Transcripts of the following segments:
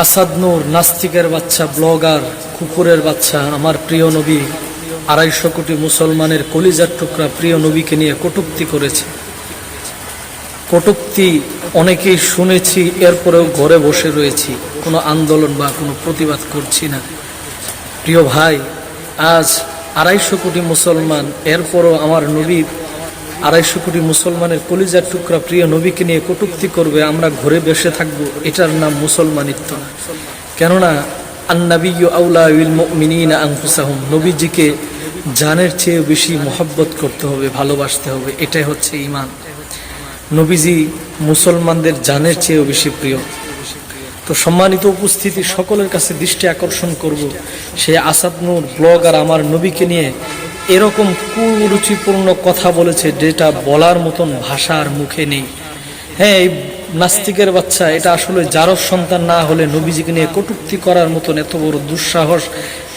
আসাদ নূর, নাস্তিকের বাচ্চা, ব্লগার, কুকুরের বাচ্চা, আমার প্রিয় নবী, আড়াইশো কোটি মুসলমানের কলিজার টুকরা প্রিয় নবীকে নিয়ে কটুক্তি করেছে। কটুক্তি অনেকেই শুনেছি, এরপরেও ঘরে বসে রয়েছি, কোনো আন্দোলন বা কোনো প্রতিবাদ করছি না। প্রিয় ভাই, আজ আড়াইশো কোটি মুসলমান, এরপরও আমার নবী আড়াইশো কোটি মুসলমানের কলিজার টুকরা প্রিয় নবীকে নিয়ে কটুক্তি করবে, আমরা ঘরে বসে থাকব। এটার নাম মুসলমানিত্ব। কেননা আন্নাবিউ আউলা উল মিনিনা আংফুসাহুম নবীজিকে জানের চেয়ে বেশি মহব্বত করতে হবে, ভালোবাসতে হবে, এটাই হচ্ছে ইমান নবীজি মুসলমানদের জানের চেয়েও বেশি প্রিয়। তো সম্মানিত উপস্থিতি, সকলের কাছে দৃষ্টি আকর্ষণ করব। সে আসাদ নূর, ব্লগার আমার নবীকে নিয়ে এরকম কুরুচিপূর্ণ কথা বলেছে যেটা বলার মতন ভাষার মুখে নেই। হ্যাঁ এই নাস্তিকের বাচ্চা, এটা আসলে যারও সন্তান না হলে নবীজিকে নিয়ে কটুক্তি করার মতন এত বড় দুঃসাহস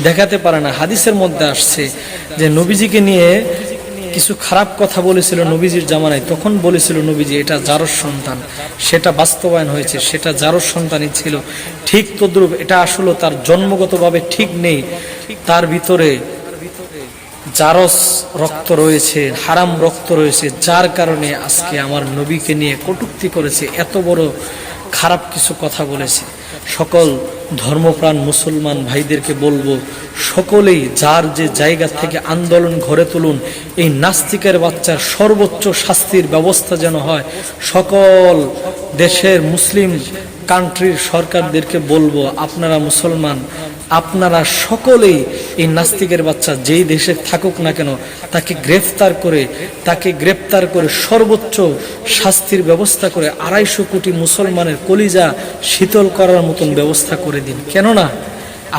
দেখাতে পারে না। হাদিসের মধ্যে আসছে যে নবীজিকে নিয়ে কিছু খারাপ কথা বলেছিল নবীজির জামানায়, তখন বলেছিল নবীজি, এটা জারস সন্তান। সেটা বাস্তবায়ন হয়েছে, সেটা জারস সন্তানই ছিল। ঠিক তদ্রুপ, এটা আসলে তার জন্মগতভাবে ঠিক নেই। তার ভিতরে জারস রক্ত রয়েছে, হারাম রক্ত রয়েছে, যার কারণে আজকে আমার নবীকে নিয়ে কটুক্তি করেছে, এত বড় খারাপ কিছু কথা বলেছে। সকল ধর্মপ্রাণ মুসলমান ভাইদেরকে বলব, সকলেই যার যে জায়গা থেকে আন্দোলন ঘরে তুলুন, এই নাস্তিকের বাচ্চার সর্বোচ্চ শাস্তির ব্যবস্থা যেন হয়, সকল দেশের মুসলিম কান্ট্রির সরকারদেরকে বলব, আপনারা মুসলমান, আপনারা সকলেই এই নাস্তিকের বাচ্চা যেই দেশে থাকুক না কেন, তাকে গ্রেফতার করে, তাকে গ্রেফতার করে সর্বোচ্চ শাস্তির ব্যবস্থা করে আড়াইশো কোটি মুসলমানের কলিজা শীতল করার মতন ব্যবস্থা করে দিন। কেননা,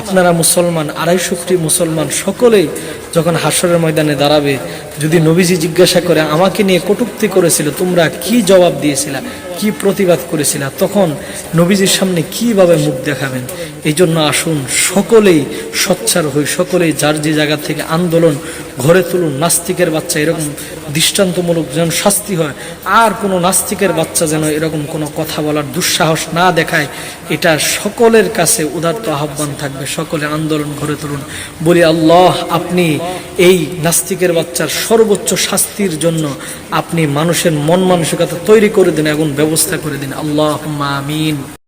আপনারা মুসলমান, আড়াইশো কোটি মুসলমান সকলেই যখন হাসরের ময়দানে দাঁড়াবে, যদি নবীজি জিজ্ঞাসা করে, আমাকে নিয়ে কটুক্তি করেছিল, তোমরা কি জবাব দিয়েছিলা? কি প্রতিবাদ করেছিলা তখন নবীজির সামনে কীভাবে মুখ দেখাবেন? এই জন্য আসুন, সকলেই সচ্ছার হই, সকলেই যার যে জায়গা থেকে আন্দোলন ঘরে তুলুন, নাস্তিকের বাচ্চা এরকম দৃষ্টান্তমূলক যেন শাস্তি হয়, আর কোনো নাস্তিকের বাচ্চা যেন এরকম কোনো কথা বলার দুঃসাহস না দেখায়, এটা সকলের কাছে উদাত্ত আহ্বান থাকবে, সকলে আন্দোলন ঘরে তুলুন। বলি, আল্লাহ, আপনি এই নাস্তিকের বাচ্চার সর্বোচ্চ শাস্তির জন্য আপনি মানুষের মন মানসিকতা তৈরি করে দিন এবং ব্যবস্থা করে দিন। আল্লাহ আমিন।